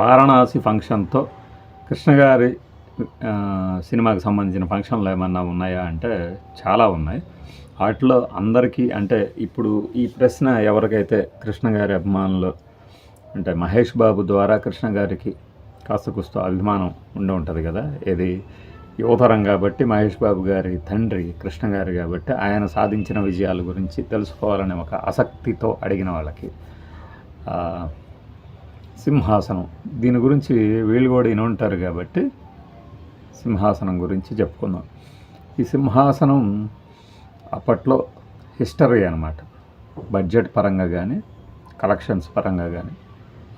వారణాసి ఫంక్షన్తో కృష్ణ గారి సినిమాకి సంబంధించిన ఫంక్షన్లు ఏమన్నా ఉన్నాయా అంటే చాలా ఉన్నాయి. వాటిలో అందరికీ అంటే ఇప్పుడు ఈ ప్రశ్న ఎవరికైతే కృష్ణ గారి అభిమానులు అంటే మహేష్ బాబు ద్వారా కృష్ణ గారికి కాస్త కుస్త అభిమానం ఉండి ఉంటుంది కదా ఇది యువతరం కాబట్టి మహేష్ బాబు గారి తండ్రి కృష్ణ గారు కాబట్టి ఆయన సాధించిన విజయాల గురించి తెలుసుకోవాలనే ఒక ఆసక్తితో అడిగిన వాళ్ళకి. సింహాసనం. దీని గురించి వీళ్ళు కూడా విని ఉంటారు కాబట్టి సింహాసనం గురించి చెప్పుకుందాం. ఈ సింహాసనం అప్పట్లో హిస్టరీ అనమాట బడ్జెట్ పరంగా కానీ కలెక్షన్స్ పరంగా కానీ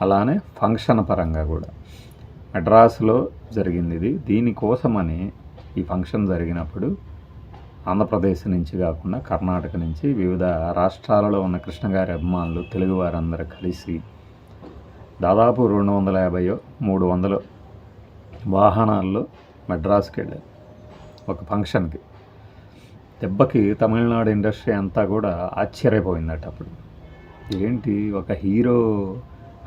అలానే ఫంక్షన్ పరంగా కూడా. మెడ్రాస్లో జరిగింది ఇది. దీనికోసమని ఈ ఫంక్షన్ జరిగినప్పుడు ఆంధ్రప్రదేశ్ నుంచి కాకుండా కర్ణాటక నుంచి వివిధ రాష్ట్రాలలో ఉన్న కృష్ణగారి అభిమానులు తెలుగువారందరూ కలిసి దాదాపు రెండు వందల యాభైయో మూడు వందలు వాహనాల్లో మెడ్రాస్కి వెళ్ళారు ఒక ఫంక్షన్కి. దెబ్బకి తమిళనాడు ఇండస్ట్రీ అంతా కూడా ఆశ్చర్యపోయిందట అప్పుడు. ఏంటి ఒక హీరో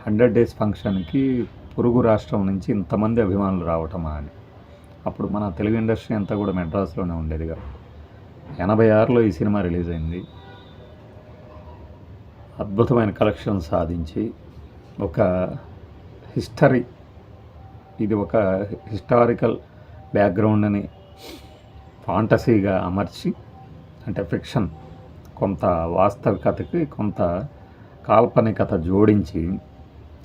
హండ్రెడ్ డేస్ ఫంక్షన్కి పొరుగు రాష్ట్రం నుంచి ఇంతమంది అభిమానులు రావటమా అని. అప్పుడు మన తెలుగు ఇండస్ట్రీ అంతా కూడా మెడ్రాస్లోనే ఉండేది కాబట్టి ఎనభై ఆరులో ఈ సినిమా రిలీజ్ అయింది అద్భుతమైన కలెక్షన్ సాధించి ఒక హిస్టరీ. ఇది ఒక హిస్టారికల్ బ్యాక్గ్రౌండ్ని ఫాంటసీగా అమర్చి అంటే ఫిక్షన్ కొంత వాస్తవికతకి కొంత కాల్పనికత జోడించి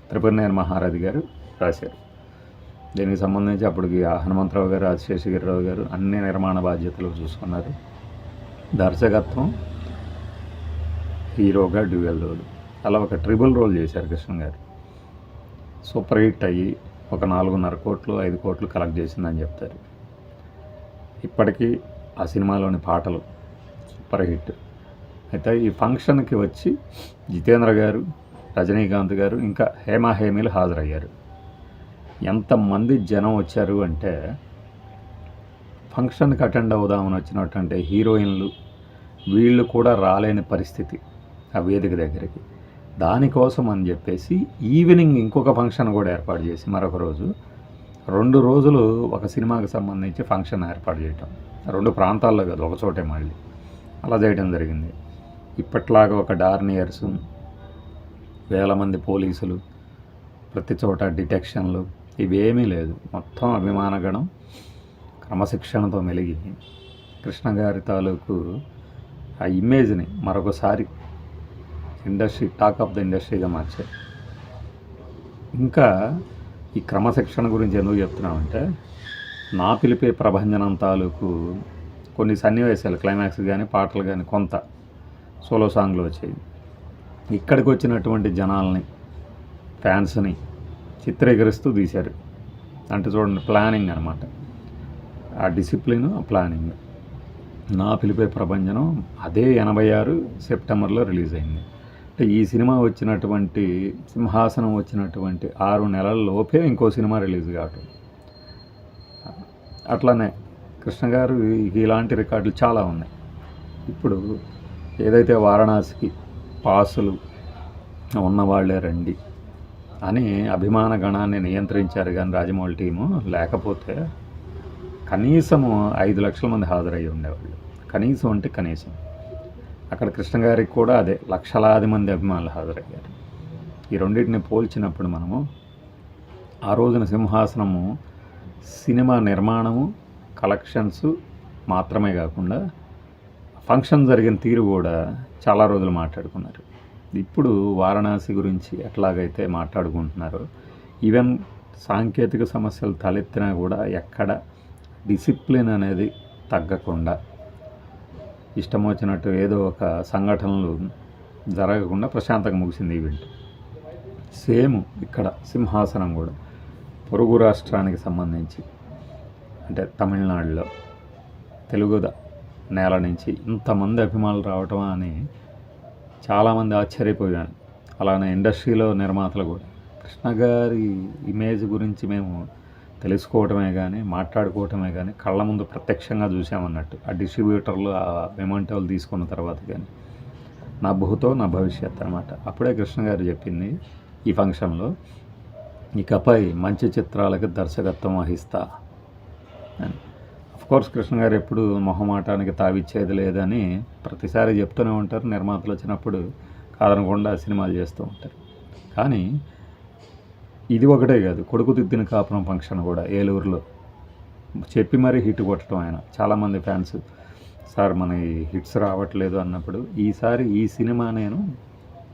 త్రిపురనేని మహారాజు గారు రాశారు. దీనికి సంబంధించి అప్పటికి ఆ హనుమంతరావు గారు ఆశేషగిరిరావు గారు అన్ని నిర్మాణ బాధ్యతలు చూసుకున్నారు. దర్శకత్వం హీరోగా డ్యూయల్ రోడ్డు అలా ఒక ట్రిబుల్ రోల్ చేశారు కృష్ణ గారు. సూపర్ హిట్ అయ్యి ఒక నాలుగున్నర కోట్లు ఐదు కోట్లు కలెక్ట్ చేసిందని చెప్తారు. ఇప్పటికీ ఆ సినిమాలోని పాటలు సూపర్ హిట్. అయితే ఈ ఫంక్షన్కి వచ్చి జితేంద్ర గారు రజనీకాంత్ గారు ఇంకా హేమా హేమీలు హాజరయ్యారు. ఎంతమంది జనం వచ్చారు అంటే ఫంక్షన్కి అటెండ్ అవుదామని వచ్చినటువంటి హీరోయిన్లు వీళ్ళు కూడా రాలేని పరిస్థితి ఆ వేదిక దగ్గరికి. దానికోసం అని చెప్పేసి ఈవినింగ్ ఇంకొక ఫంక్షన్ కూడా ఏర్పాటు చేసి మరొక రోజు రెండు రోజులు ఒక సినిమాకి సంబంధించి ఫంక్షన్ ఏర్పాటు చేయటం. రెండు ప్రాంతాల్లో కాదు ఒక చోటే మళ్ళీ. అలా చేయడం జరిగింది. ఇప్పట్లాగా ఒక డార్నియర్స్ వేల మంది పోలీసులు ప్రతి చోట డిటెక్షన్లు ఇవేమీ లేదు. మొత్తం అభిమానగణం క్రమశిక్షణతో మెలిగి కృష్ణ గారి తాలూకు ఆ ఇమేజ్ని మరొకసారి ఇండస్ట్రీ టాక్ ఆఫ్ ద ఇండస్ట్రీగా మార్చారు ఇంకా ఈ క్రమశిక్షణ గురించి ఎందుకు చెప్తున్నామంటే నా పిలిపే ప్రభంజనం తాలూకు కొన్ని సన్నివేశాలు క్లైమాక్స్ కానీ పాటలు కానీ కొంత సోలో సాంగ్లు వచ్చాయి. ఇక్కడికి వచ్చినటువంటి జనాల్ని ఫ్యాన్స్ని చిత్రీకరిస్తూ తీశారు. అంటే చూడండి ప్లానింగ్ అనమాట ఆ డిసిప్లిన్ ఆ ప్లానింగ్. నా పిలిపే ప్రభంజనం అదే ఎనభై ఆరు సెప్టెంబర్లో రిలీజ్ అయింది. అంటే ఈ సినిమా వచ్చినటువంటి సింహాసనం వచ్చినటువంటి ఆరు నెలల లోపే ఇంకో సినిమా రిలీజ్ కావటం. అట్లానే కృష్ణ గారు ఇలాంటి రికార్డులు చాలా ఉన్నాయి. ఇప్పుడు ఏదైతే వారణాసికి పాసులు ఉన్నవాళ్ళే రండి అని అభిమాన గణాన్ని నియంత్రించారు కానీ రాజమౌళి టీము లేకపోతే కనీసము ఐదు లక్షల మంది హాజరయ్యి ఉండేవాళ్ళు. కనీసం అంటే కనీసం. అక్కడ కృష్ణ గారికి కూడా అదే లక్షలాది మంది అభిమానులు హాజరయ్యారు. ఈ రెండింటిని పోల్చినప్పుడు మనము ఆ రోజున సింహాసనము సినిమా నిర్మాణము కలెక్షన్స్ మాత్రమే కాకుండా ఫంక్షన్ జరిగిన తీరు కూడా చాలా రోజులు మాట్లాడుకున్నారు. ఇప్పుడు వారణాసి గురించి ఎట్లాగైతే మాట్లాడుకుంటున్నారో ఈవెన్ సాంకేతిక సమస్యలు తలెత్తినా కూడా ఎక్కడ డిసిప్లిన్ అనేది తగ్గకుండా ఇష్టం వచ్చినట్టు ఏదో ఒక సంఘటనలు జరగకుండా ప్రశాంతంగా ముగిసింది ఈవెంట్ సేమ్ ఇక్కడ సింహాసనం కూడా పొరుగు రాష్ట్రానికి సంబంధించి అంటే తమిళనాడులో తెలుగు నేల నుంచి ఇంతమంది అభిమానులు రావటం అని చాలామంది ఆశ్చర్యపోయాను అలానే ఇండస్ట్రీలో నిర్మాతలు కూడా. కృష్ణ గారి ఇమేజ్ గురించి మేము తెలుసుకోవటమే కానీ మాట్లాడుకోవటమే కానీ కళ్ళ ముందు ప్రత్యక్షంగా చూసామన్నట్టు ఆ డిస్ట్రిబ్యూటర్లు ఆ మెమంటోలు తీసుకున్న తర్వాత కానీ నా భూతో నా భవిష్యత్ అనమాట అప్పుడే కృష్ణ గారు చెప్పింది ఈ ఫంక్షన్లో ఇకపై మంచి చిత్రాలకు దర్శకత్వం వహిస్తా. అని. కోర్స్ కృష్ణ గారు ఎప్పుడు మొహమాటానికి తావిచ్చేది లేదని ప్రతిసారి చెప్తూనే ఉంటారు. నిర్మాతలు వచ్చినప్పుడు కాదనకుండా సినిమాలు చేస్తూ ఉంటారు. కానీ ఇది ఒకటే కాదు కొడుకు దిద్దిన కాపురం ఫంక్షన్ కూడా ఏలూరులో. చెప్పి మరీ హిట్ కొట్టడం ఆయన. చాలామంది ఫ్యాన్స్ సార్ మన హిట్స్ రావట్లేదు అన్నప్పుడు ఈసారి ఈ సినిమా నేను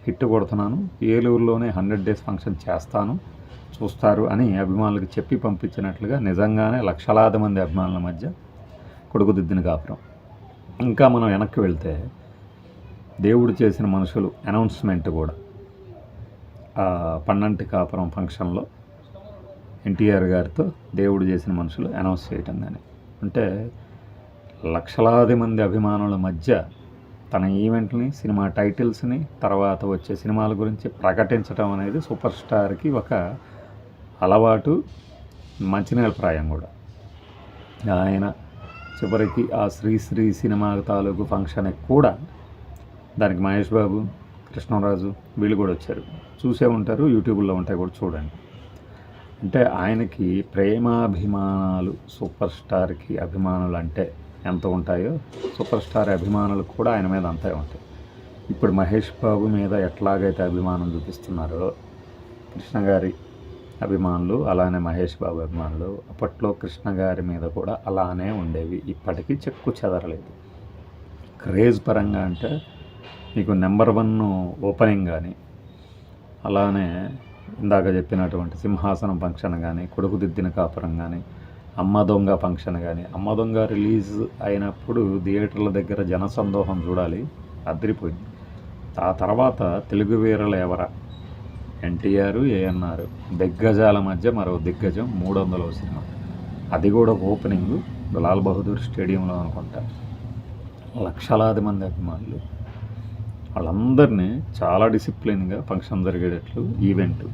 హిట్ కొడుతున్నాను. ఏలూరులోనే హండ్రెడ్ డేస్ ఫంక్షన్ చేస్తాను చూస్తారు అని అభిమానులకు చెప్పి పంపించినట్లుగా నిజంగానే లక్షలాది మంది అభిమానుల మధ్య కొడుకు దిద్దిన కాపురం. ఇంకా మనం వెనక్కి వెళ్తే దేవుడు చేసిన మనుషులు అనౌన్స్మెంట్ కూడా. పన్నంటి కాపురం ఫంక్షన్లో ఎన్టీఆర్ గారితో దేవుడు చేసిన మనుషులు అనౌన్స్ చేయటం కానీ అంటే లక్షలాది మంది అభిమానుల మధ్య తన ఈవెంట్ని సినిమా టైటిల్స్ని తర్వాత వచ్చే సినిమాల గురించి ప్రకటించడం అనేది సూపర్ స్టార్కి ఒక అలవాటు మంచి నిలప్రాయం కూడా. ఆయన చివరికి ఆ శ్రీశ్రీ సినిమా తాలూకు ఫంక్షన్కి కూడా దానికి మహేష్ బాబు కృష్ణరాజు వీళ్ళు కూడా వచ్చారు. చూసే ఉంటారు యూట్యూబ్లో ఉంటాయి కూడా చూడండి. అంటే ఆయనకి ప్రేమాభిమానాలు సూపర్ స్టార్కి అభిమానులు అంటే ఎంత ఉంటాయో సూపర్ స్టార్ అభిమానులు కూడా ఆయన మీద అంతే ఉంటాయి. ఇప్పుడు మహేష్ బాబు మీద ఎట్లాగైతే అభిమానం చూపిస్తున్నారో కృష్ణ గారి అభిమానులు అలానే మహేష్ బాబు అభిమానులు అప్పట్లో కృష్ణ గారి మీద కూడా అలానే ఉండేవి. ఇప్పటికీ చెక్కు చెదరలేదు. క్రేజ్ పరంగా అంటే మీకు నెంబర్ వన్ ఓపెనింగ్ కానీ అలానే ఇందాక చెప్పినటువంటి సింహాసనం ఫంక్షన్ కానీ కొడుకు దిద్దిన కాపురం కానీ అమ్మ దొంగ ఫంక్షన్ కానీ అమ్మ దొంగ రిలీజ్ అయినప్పుడు థియేటర్ల దగ్గర జనసందోహం చూడాలి అదిరిపోయింది. ఆ తర్వాత తెలుగు వీరలు ఎవర? ఎన్టీఆర్ ఏఎన్ఆర్ దిగ్గజాల మధ్య మరో దిగ్గజం మూడు వందల సినిమా. అది కూడా ఓపెనింగ్ లాల్ బహదూర్ స్టేడియంలో అనుకుంటా. లక్షలాది మంది అభిమానులు. వాళ్ళందరినీ చాలా డిసిప్లిన్గా ఫంక్షన్ జరిగేటట్లు ఈవెంట్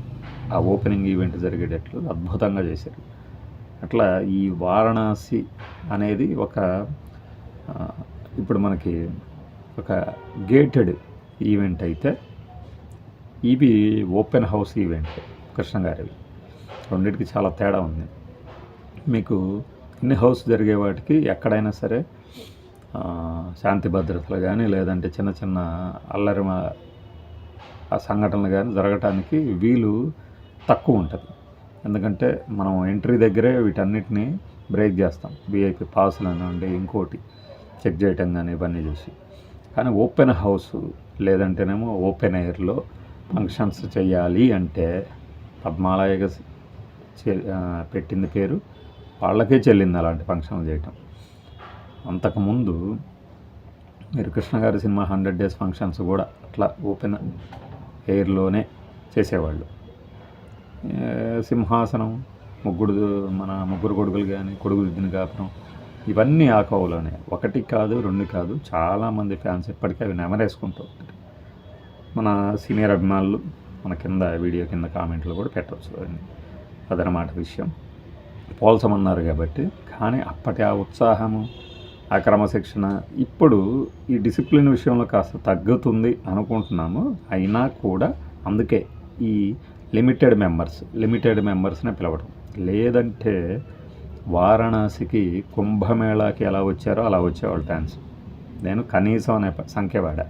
ఆ ఓపెనింగ్ ఈవెంట్ జరిగేటట్లు అద్భుతంగా చేశారు. అట్లా ఈ వారణాసి అనేది ఒక ఇప్పుడు మనకి ఒక గేటెడ్ ఈవెంట్ అయితే ఇవి ఓపెన్ హౌస్ ఈవెంట్ కృష్ణ గారివి. రెండింటికి చాలా తేడా ఉంది. మీకు ఇన్ హౌస్ జరిగే వాటికి ఎక్కడైనా సరే శాంతి భద్రతలు కానీ లేదంటే చిన్న చిన్న అల్లరి ఆ సంఘటనలు కానీ జరగటానికి వీలు తక్కువ ఉంటుంది. ఎందుకంటే మనం ఎంట్రీ దగ్గరే వీటన్నిటిని బ్రేక్ చేస్తాం. విఐపి పాసులు అనండి ఇంకోటి చెక్ చేయటం కానీ ఇవన్నీ చూసి. కానీ ఓపెన్ హౌస్ లేదంటేనేమో ఓపెన్ ఎయిర్లో ఫంక్షన్స్ చేయాలి అంటే పద్మాలయగా పెట్టింది పేరు. వాళ్ళకే చెల్లింది అలాంటి ఫంక్షన్లు చేయటం. అంతకుముందు మీరు కృష్ణ గారి సినిమా హండ్రెడ్ డేస్ ఫంక్షన్స్ కూడా అట్లా ఓపెన్ ఎయిర్లోనే చేసేవాళ్ళు. సింహాసనం ముగ్గురు మన ముగ్గురు కొడుకులు కానీ కొడుకు దిద్దిన కాపురం ఇవన్నీ ఆ కోవలోనే. ఒకటి కాదు రెండు కాదు చాలామంది ఫ్యాన్స్ ఇప్పటికీ అవి నెమరేసుకుంటూ ఉంటారు. మన సీనియర్ అభిమానులు మన కింద వీడియో కింద కామెంట్లు కూడా పెట్టవచ్చు అవన్నీ. అదనమాట విషయం. పోల్చమన్నారు కాబట్టి కానీ అప్పటి ఆ ఉత్సాహము ఆ క్రమశిక్షణ ఇప్పుడు ఈ డిసిప్లిన్ విషయంలో కాస్త తగ్గుతుంది అనుకుంటున్నాము. అయినా కూడా అందుకే ఈ లిమిటెడ్ మెంబర్స్ లిమిటెడ్ మెంబర్స్నే పిలవడం లేదంటే వారణాసికి కుంభమేళాకి ఎలా వచ్చారో అలా వచ్చేవాళ్ళు డ్యాన్స్ నేను కనీసం అనే సంఖ్య వాడా.